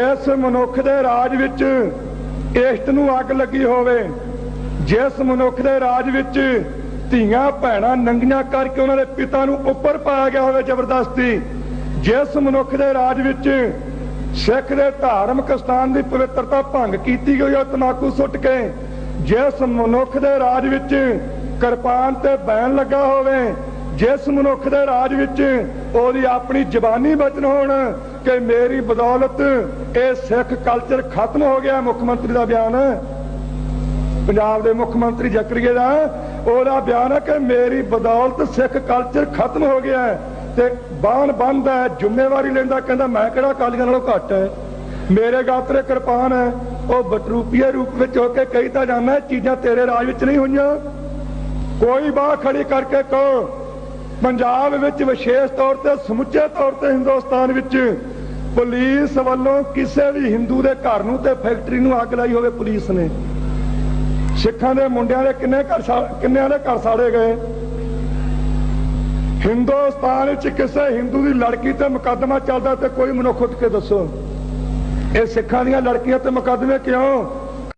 ਜਿਸ ਮਨੁੱਖ ਦੇ ਰਾਜ ਵਿੱਚ ਇਸ਼ਟ ਨੂੰ ਅੱਗ ਲੱਗੀ ਹੋਵੇ, ਜਿਸ ਮਨੁੱਖ ਦੇ ਰਾਜ ਵਿੱਚ ਧੀਆਂ, ਭੈਣਾਂ ਨੰਗੀਆਂ ਕਰਕੇ ਉਹਨਾਂ ਦੇ ਪਿਤਾ ਨੂੰ ਉੱਪਰ ਪਾਇਆ ਗਿਆ ਹੋਵੇ ਜ਼ਬਰਦਸਤੀ, ਜਿਸ ਮਨੁੱਖ ਦੇ ਰਾਜ ਵਿੱਚ ਸਿੱਖ ਦੇ ਧਾਰਮਿਕ ਸਥਾਨ ਦੀ ਪਵਿੱਤਰਤਾ ਭੰਗ ਕੀਤੀ ਗਈ ਹੈ ਤਮਾਕੂ ਸੁੱਟ ਕੇ, ਜਿਸ ਮਨੁੱਖ ਦੇ ਰਾਜ ਵਿੱਚ ਕਿਰਪਾਨ ਤੇ ਬੈਨ ਲੱਗਾ ਹੋਵੇ, ਜਿਸ ਮਨੁੱਖ ਦੇ ਰਾਜ ਵਿੱਚ ਉਹਦੀ ਆਪਣੀ ਜ਼ਬਾਨੀ ਬਚਨ ਹੋਣ ਕਿ ਮੇਰੀ ਬਦੌਲਤ ਇਹ ਸਿੱਖ ਕਲਚਰ ਖਤਮ ਹੋ ਗਿਆ ਮੁੱਖ ਮੰਤਰੀ ਦਾ ਬਿਆਨ। ਪੰਜਾਬ ਦੇ ਮੁੱਖ ਮੰਤਰੀ ਜ਼ਕਰੀਆ ਦਾ, ਉਹਦਾ ਬਿਆਨ ਹੈ ਕਿ ਮੇਰੀ ਬਦੌਲਤ ਸਿੱਖ ਕਲਚਰ ਖਤਮ ਹੋ ਗਿਆ ਤੇ ਬਾਣ ਬੰਦ ਜ਼ਿੰਮੇਵਾਰੀ ਲੈਂਦਾ, ਕਹਿੰਦਾ ਮੈਂ ਕਿਹੜਾ ਕਾਲੀਆਂ ਨਾਲੋਂ ਘੱਟ ਹੈ। ਮੇਰੇ ਗਾਤਰੇ ਕਿਰਪਾਨ ਹੈ, ਉਹ ਬਟਰੂਪੀਏ ਰੂਪ ਵਿੱਚ ਹੋ ਕੇ ਕਹੀ ਤਾਂ ਜਾਂਦਾ ਚੀਜ਼ਾਂ ਤੇਰੇ ਰਾਜ ਵਿੱਚ ਨਹੀਂ ਹੋਈਆਂ। ਕੋਈ ਬਾਹ ਖੜੀ ਕਰਕੇ ਕਹੋ, ਪੰਜਾਬ ਵਿੱਚ ਵਿਸ਼ੇਸ਼ ਤੌਰ ਤੇ ਸਮੁੱਚੇ ਤੌਰ ਤੇ ਹਿੰਦੁਸਤਾਨ ਵਿੱਚ ਪੁਲਿਸ ਵੱਲੋਂ ਕਿਸੇ ਵੀ ਹਿੰਦੂ ਦੇ ਘਰ ਨੂੰ ਤੇ ਫੈਕਟਰੀ ਨੂੰ ਅੱਗ ਲਾਈ ਹੋਵੇ ਪੁਲਿਸ ਨੇ। ਸਿੱਖਾਂ ਦੇ ਮੁੰਡਿਆਂ ਦੇ ਕਿੰਨੇ ਘਰ ਸਾ- ਕਿੰਨਿਆਂ ਦੇ ਘਰ ਸਾੜੇ ਗਏ? ਹਿੰਦੁਸਤਾਨ ਵਿੱਚ ਕਿਸੇ ਹਿੰਦੂ ਦੀ ਲੜਕੀ ਤੇ ਮੁਕੱਦਮਾ ਚੱਲਦਾ ਤੇ ਕੋਈ ਮਨੁੱਖ ਉੱਠ ਕੇ ਦੱਸੋ? ਇਹ ਸਿੱਖਾਂ ਦੀਆਂ ਲੜਕੀਆਂ ਤੇ ਮੁਕੱਦਮੇ ਕਿਉਂ?